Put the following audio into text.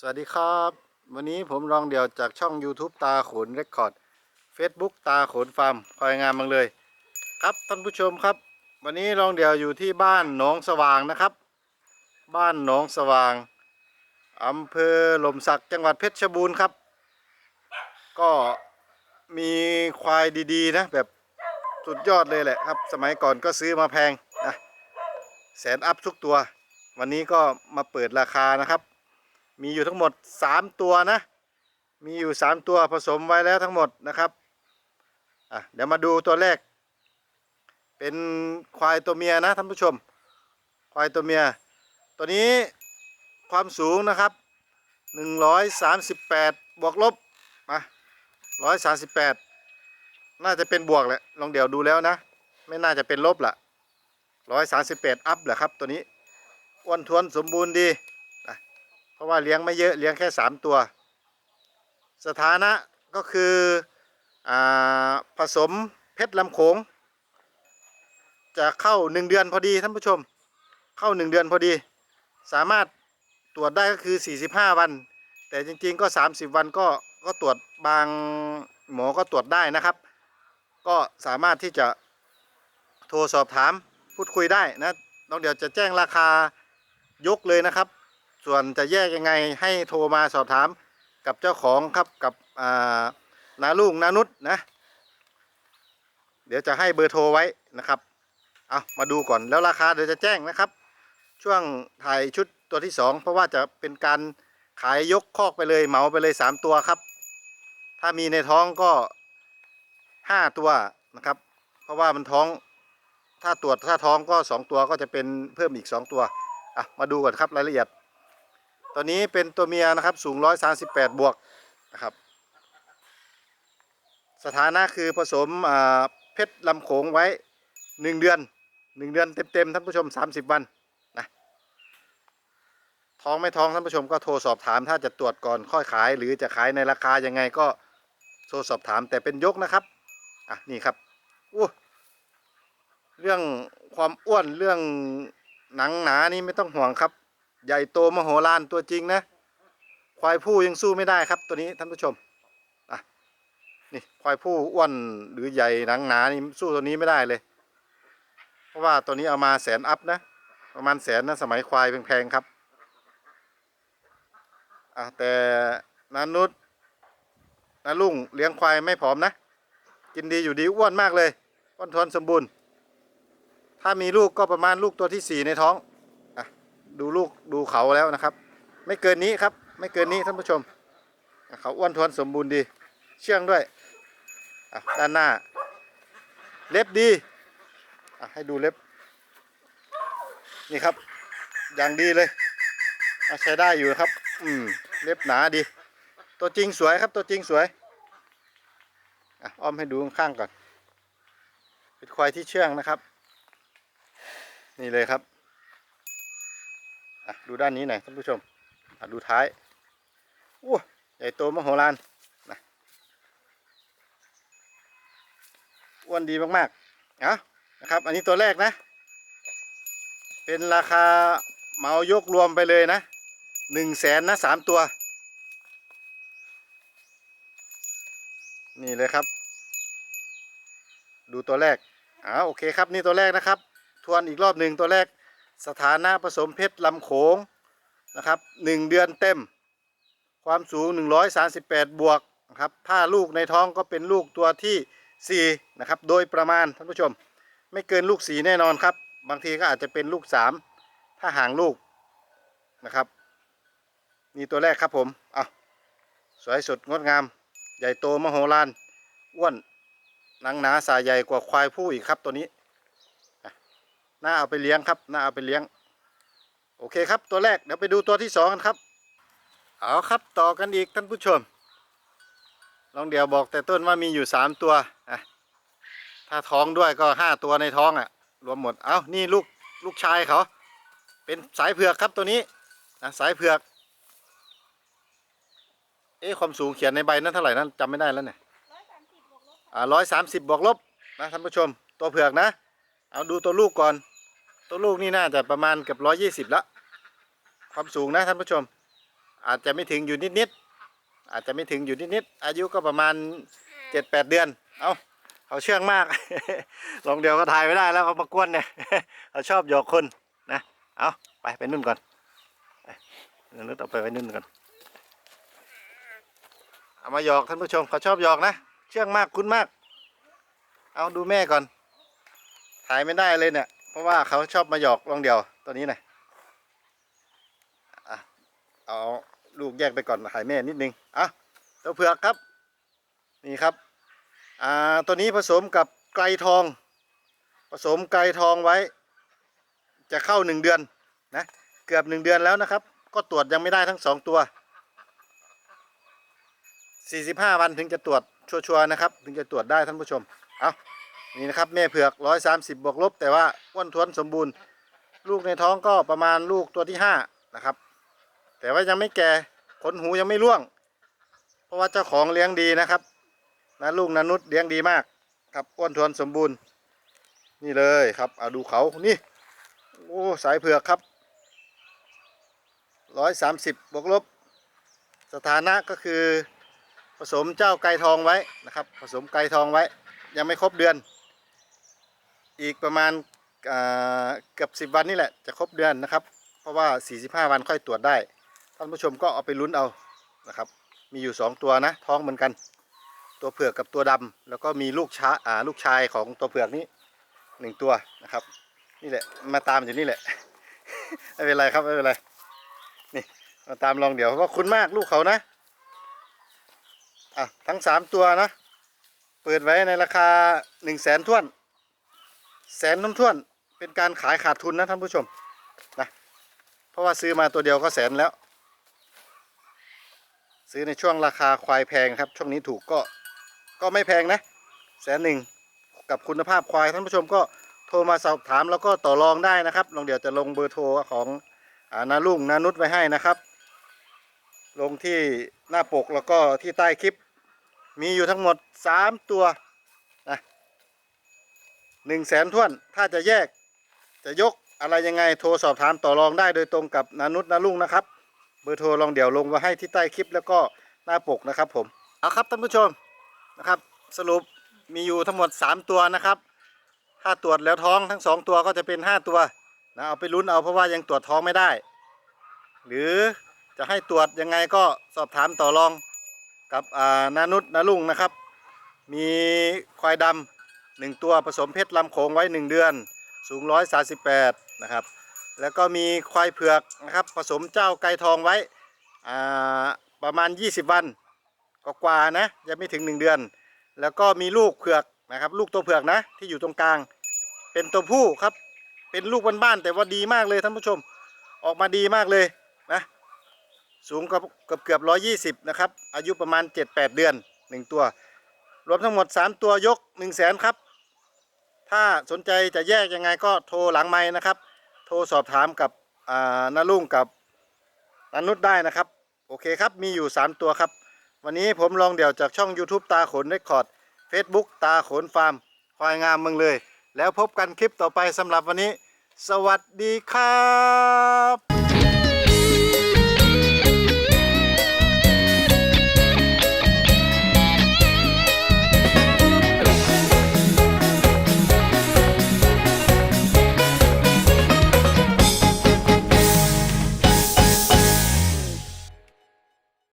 สวัสดีครับ วันนี้ผมรองเดี่ยวจากช่อง YouTube ตาขนเรคคอร์ด Facebook ตาขนฟาร์มคอยงามบางเลย ครับท่านผู้ชมครับ วันนี้รองเดี่ยวอยู่ที่บ้านหนองสว่างนะครับ บ้านหนองสว่างอำเภอหล่มสักจังหวัดเพชรบูรณ์ครับ ก็มีควายดีๆนะแบบสุดยอดเลยแหละครับ สมัยก่อนก็ซื้อมาแพงนะแสนอัพทุกตัว วันนี้ก็มาเปิดราคานะครับ มีอยู่ทั้งหมด 3 ตัวนะ มีอยู่ 3 ตัวผสมไว้แล้วทั้งหมดนะครับอะเดี๋ยวมาดูตัวแรก เป็นควายตัวเมียนะท่านผู้ชม ควายตัวเมีย ตัวนี้ความสูงนะครับ 138 บวกลบมา138 น่าจะเป็นบวกแหละลองเดี๋ยวดูแล้วนะ ไม่น่าจะเป็นลบละ138 อัพแหละครับตัวนี้อ้วนท้วนสมบูรณ์ดี เพราะว่าเลี้ยงไม่เยอะเลี้ยงแค่3ตัว สถานะก็คืออผสมเพชรลำโขง จะเข้า1เดือนพอดีท่านผู้ชม เข้า1เดือนพอดี สามารถตรวจได้ก็คือ 45 วัน แต่จริงๆก็ 30 วันก็ก็ตรวจบางหมอก็ตรวจได้นะครับ ก็สามารถที่จะโทรสอบถามพูดคุยได้นะน้องเดี๋ยวจะแจ้งราคายกเลยนะครับ ส่วนจะแยกยังไงให้โทรมาสอบถามกับเจ้าของครับกับอ่านาลุงนานุษนะ เดี๋ยวจะให้เบอร์โทรไว้นะครับเอามาดูก่อนแล้วราคาเดี๋ยวจะแจ้งนะครับ ช่วงถ่ายชุดตัวที่สองเพราะว่าจะเป็นการขายยกคอกไปเลยเหมาไปเลยสามตัวครับ ถ้ามีในท้องก็ห้าตัวนะครับ เพราะว่ามันท้องถ้าตรวจถ้าท้องก็สองตัวก็จะเป็นเพิ่มอีกสองตัวอะมาดูก่อนครับรายละเอียด ตัวนี้เป็นตัวเมียนะครับสูง 138 บวกนะครับ สถานะคือผสมเพชรลำโขงไว้ 1 เดือน 1 เดือนเต็มๆท่านผู้ชม 30 วันนะท้องไม่ท้องท่านผู้ชมก็โทรสอบถาม ถ้าจะตรวจก่อนค่อยขาย หรือจะขายในราคายังไงก็โทรสอบถามแต่เป็นยกนะครับอะนี่ครับอู้เรื่องความอ้วนเรื่องหนังหนานี่ไม่ต้องห่วงครับ ใหญ่โตมโหฬารตัวจริงนะ ควายผู้ยังสู้ไม่ได้ครับตัวนี้ท่านผู้ชมอะนี่ควายผู้อ้วนหรือใหญ่หนังหนานี่สู้ตัวนี้ไม่ได้เลย เพราะว่าตัวนี้เอามาแสนอัพนะ ประมาณแสนนะสมัยควายแพงๆครับอะแต่นานุษนาลุงเลี้ยงควายไม่ผอมนะ กินดีอยู่ดีอ้วนมากเลยอ้วนทวนสมบูรณ์ ถ้ามีลูกก็ประมาณลูกตัวที่สี่ในท้องดูลูก เขาแล้วนะครับ ไม่เกินนี้ครับ ไม่เกินนี้ท่านผู้ชม เขาอ้วนท้วนสมบูรณ์ดี เชื่องด้วยด้านหน้า เล็บดีให้ดูเล็บ นี่ครับ อย่างดีเลยใช้ได้อยู่ครับ อืม เล็บหนาดี ตัวจริงสวยครับ ตัวจริงสวยอ้อมให้ดูข้างก่อน เป็นควายที่เชื่องนะครับ นี่เลยครับ ดูด้านนี้หน่อยท่านผู้ชมดูท้ายอู้ใหญ่โตมโหฬารนะอ้วนดีมากๆเอานะครับ อันนี้ตัวแรกนะ เป็นราคาเหมายกรวมไปเลยนะหนึ่งแสนนะสามตัว นี่เลยครับ ดูตัวแรกอ่าโอเคครับ นี่ตัวแรกนะครับ ทวนอีกรอบหนึ่งตัวแรก สถานะผสมเพชรลำโขงนะครับหนึ่งเดือนเต็ม ความสูง 138 บวกนะครับถ้าลูกในท้องก็เป็นลูกตัวที่ 4 นะครับ โดยประมาณท่านผู้ชม ไม่เกินลูกสีแน่นอนครับ บางทีก็อาจจะเป็นลูก 3 ถ้าห่างลูกนะครับนี่ตัวแรกครับผมเอาสวยสดงดงาม ใหญ่โตมโหฬารอ้วนหนังหนาสายใหญ่กว่าควายผู้อีกครับตัวนี้ น่าเอาไปเลี้ยงครับน่าเอาไปเลี้ยง โอเคครับตัวแรกเดี๋ยวไปดูตัวที่สองกันครับ เอาครับต่อกันอีกท่านผู้ชม ลองเดี๋ยวบอกแต่ต้นว่ามีอยู่สามตัวอะถ้าท้องด้วยก็ห้าตัวในท้องอะ รวมหมด เอานี่ลูกลูกชายเขา เป็นสายเผือกครับตัวนี้นะสายเผือก เอ๊ะความสูงเขียนในใบนั้นเท่าไหร่นั้นจำไม่ได้แล้วเนี่ยอ่าร้อยสามสิบบวกลบนะท่านผู้ชม ตัวเผือกนะ เอาดูตัวลูกก่อน ตัวลูกนี่น่าจะประมาณเกือบร้อยยี่สิบละ ความสูงนะท่านผู้ชม อาจจะไม่ถึงอยู่นิดๆ อาจจะไม่ถึงอยู่นิดๆ อายุก็ประมาณเจ็ดแปดเดือน เอาเขาเชื่องมาก ลองเดียวก็ถ่ายไม่ได้แล้วเขามากวนเนี่ยเขาชอบหยอกคนนะ เอาไปไปนุ่นก่อนไปเดี๋ยวนุชเอาไปไว้นุ่นก่อน เอามาหยอกท่านผู้ชมเขาชอบหยอกนะ เชื่องมากคุ้นมาก เอาดูแม่ก่อน ถ่ายไม่ได้เลยเนี่ย เพราะว่าเขาชอบมาหยอกลองเดียวตัวนี้นะอะเอาลูกแยกไปก่อนถ่ายแม่นิดนึงอะตัวเผือกครับ นี่ครับอ่าตัวนี้ผสมกับไกลทอง ผสมไกลทองไว้ จะเข้าหนึ่งเดือนนะเกือบหนึ่งเดือนแล้วนะครับ ก็ตรวจยังไม่ได้ทั้งสองตัว45 วันถึงจะตรวจชัวร์ๆนะครับ ถึงจะตรวจได้ท่านผู้ชม เอา นี่นะครับแม่เผือก130บวกลบ แต่ว่าอ้วนท้วนสมบูรณ์ ลูกในท้องก็ประมาณลูกตัวที่5นะครับ แต่ว่ายังไม่แก่ขนหูยังไม่ร่วง เพราะว่าเจ้าของเลี้ยงดีนะครับนะลูกนานุษเลี้ยงดีมากครับอ้วนท้วนสมบูรณ์ นี่เลยครับเอาดูเขานี่โอ้สายเผือกครับ130บวกลบ สถานะก็คือผสมเจ้าไก่ทองไว้นะครับ ผสมไก่ทองไว้ ยังไม่ครบเดือน อีกประมาณเกือบสิบวันนี่แหละจะครบเดือนนะครับ เพราะว่า 45 วันค่อยตรวจได้ ท่านผู้ชมก็เอาไปลุ้นเอานะครับ มีอยู่ 2 ตัวนะ ท้องเหมือนกัน ตัวเผือกกับตัวดำแล้วก็มีลูกชาอ่าลูกชายของตัวเผือกนี้หนึ่งตัวนะครับ นี่แหละมาตามอยู่นี่แหละไม่เป็นไรครับไม่เป็นไรนี่มาตามลองเดี๋ยวเพราะว่าคุณมากลูกเขานะอะทั้งสามตัวนะเปิดไว้ในราคาหนึ่งแสนท้วน แสนน้ำท้วน เป็นการขายขาดทุนนะท่านผู้ชมนะเพราะว่าซื้อมาตัวเดียวก็แสนแล้ว ซื้อในช่วงราคาควายแพงครับ ช่วงนี้ถูกก็ก็ไม่แพงนะแสนหนึ่งกับคุณภาพควายท่านผู้ชมก็โทรมาสอบถามแล้วก็ต่อรองได้นะครับลองเดี๋ยวจะลงเบอร์โทรของอานาลุงนานุชไว้ให้นะครับ ลงที่หน้าปกแล้วก็ที่ใต้คลิป มีอยู่ทั้งหมด 3 ตัว หนึ่งแสนท้วน ถ้าจะแยกจะยกอะไรยังไงโทรสอบถามต่อรองได้โดยตรงกับนานุษนาลุงนะครับ เบอร์โทรลองเดี๋ยวลงไว้ให้ที่ใต้คลิปแล้วก็หน้าปกนะครับผมเอาครับท่านผู้ชมนะครับสรุปมีอยู่ทั้งหมด 3 ตัวนะครับ ถ้าตรวจแล้วท้องทั้ง 2 ตัวก็จะเป็น 5 ตัวนะเอาไปลุ้นเอาเพราะว่ายังตรวจท้องไม่ได้ หรือจะให้ตรวจยังไงก็สอบถามต่อรองกับนานุษนาลุงนะครับ มีควายดำ หนึ่งตัวผสมเพชรลำโขงไว้ 1 เดือน สูง 138 นะครับ แล้วก็มีควายเผือกนะครับผสมเจ้าไก่ทองไว้ประมาณ 20 วันก็กว่าๆนะยังไม่ถึง 1 เดือน แล้วก็มีลูกเผือกนะครับลูกตัวเผือกนะที่อยู่ตรงกลาง เป็นตัวผู้ครับเป็นลูกบ้านๆแต่ว่าดีมากเลยท่านผู้ชมออกมาดีมากเลยนะสูงกับเกือบเกือบร้อยี่สิบนะครับอายุประมาณเจ็ดแปดเดือนหนึ่งตัว รวมทั้งหมดสามตัวยกหนึ่งแสนครับ ถ้าสนใจจะแยกยังไงก็โทรหลังไม้นะครับ โทรสอบถามกับอ่านาลุงกับนานุชได้นะครับ โอเคครับมีอยู่ 3 ตัวครับ วันนี้ผมลองเดี่ยวจากช่อง YouTube ตาขนเรคคอร์ด Facebook ตาขนฟาร์มควายงามเมืองเลย แล้วพบกันคลิปต่อไปสำหรับวันนี้ สวัสดีครับ